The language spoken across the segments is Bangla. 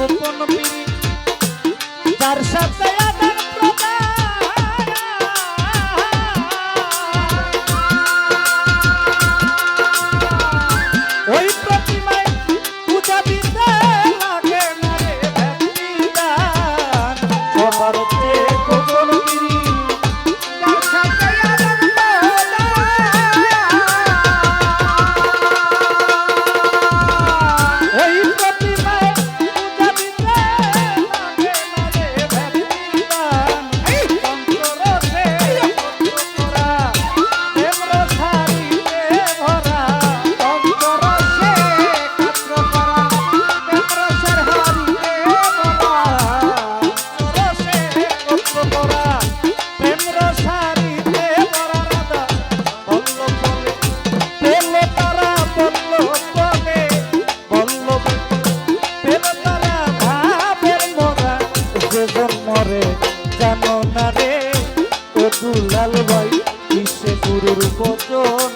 গোপন দয়াল ভাই কিসে গুরুর বচন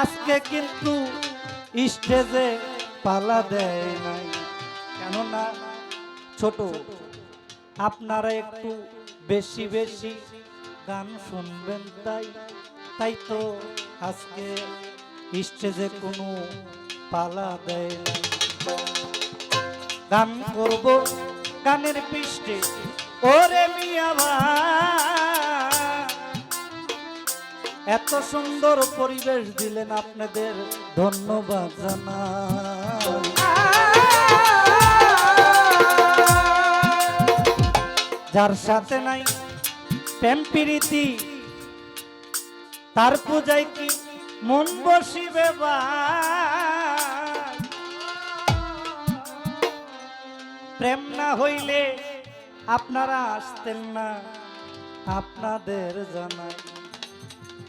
আজকে কিন্তু স্টেজে পালা দেয় নাই। কেননা ছোট, আপনারা একটু বেশি বেশি গান শুনবেন তাই। তাই তো আজকে স্টেজে কোনো পালা দেয় নাই। গান করব গানের পৃষ্ঠে। ওরে মিয়া ভাই। এত সুন্দর পরিবেশ দিলেন আপনাদের ধন্যবাদ জানাই। যার সাথে নাই, প্রেম প্রীতি, তার পূজায় কি মন বসিবে বা? প্রেম না হইলে আপনারা আসতেন না, আপনাদের জানাই।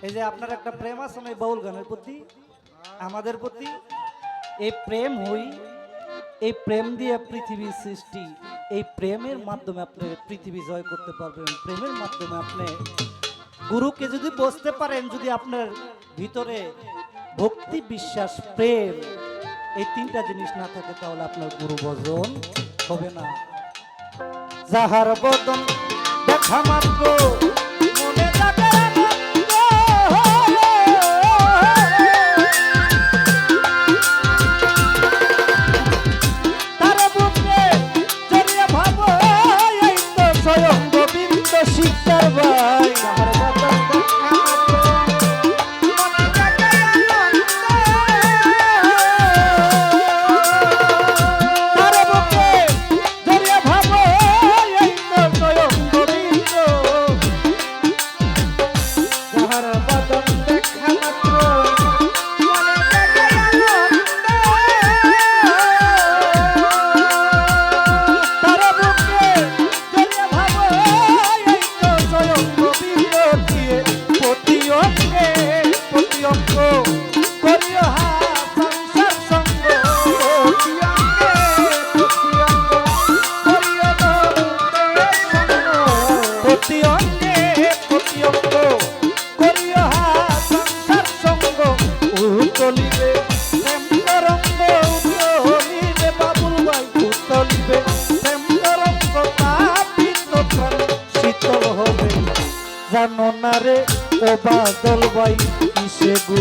এই যে আপনার একটা প্রেম আছে না বাউল গানের প্রতি? আমাদের প্রতি? এই প্রেম হই, এই প্রেম দিয়ে পৃথিবীর সৃষ্টি, এই প্রেমের মাধ্যমে আপনি পৃথিবী জয় করতে পারবেন, প্রেমের মাধ্যমে আপনি গুরুকে যদি বসতে পারেন, যদি আপনার ভিতরে ভক্তি, বিশ্বাস, প্রেম, এই তিনটা জিনিস না থাকে, তাহলে আপনার গুরু বজন হবে না। যাহার বদন দেখা মাত্র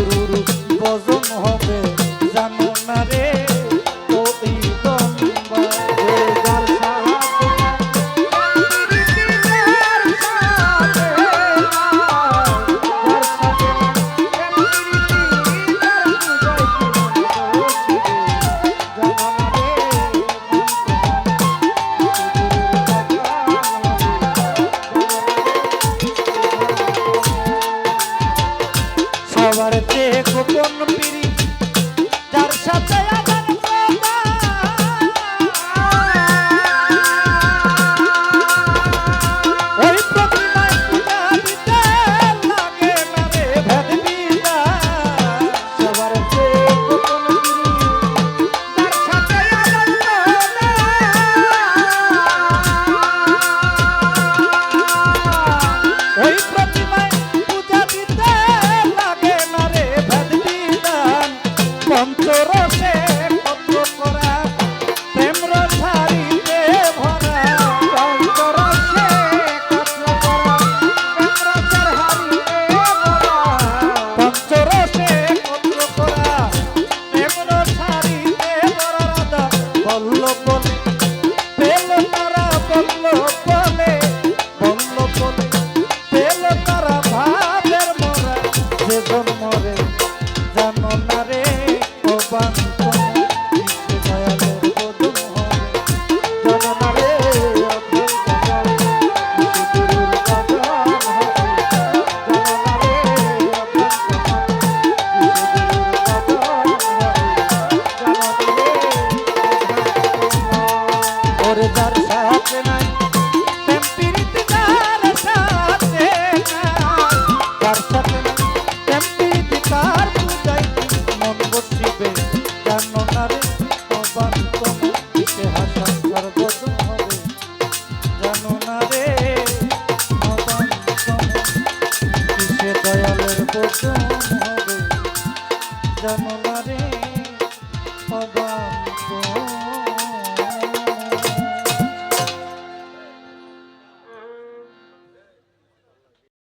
গুরুর বজন হবে জানো না রে?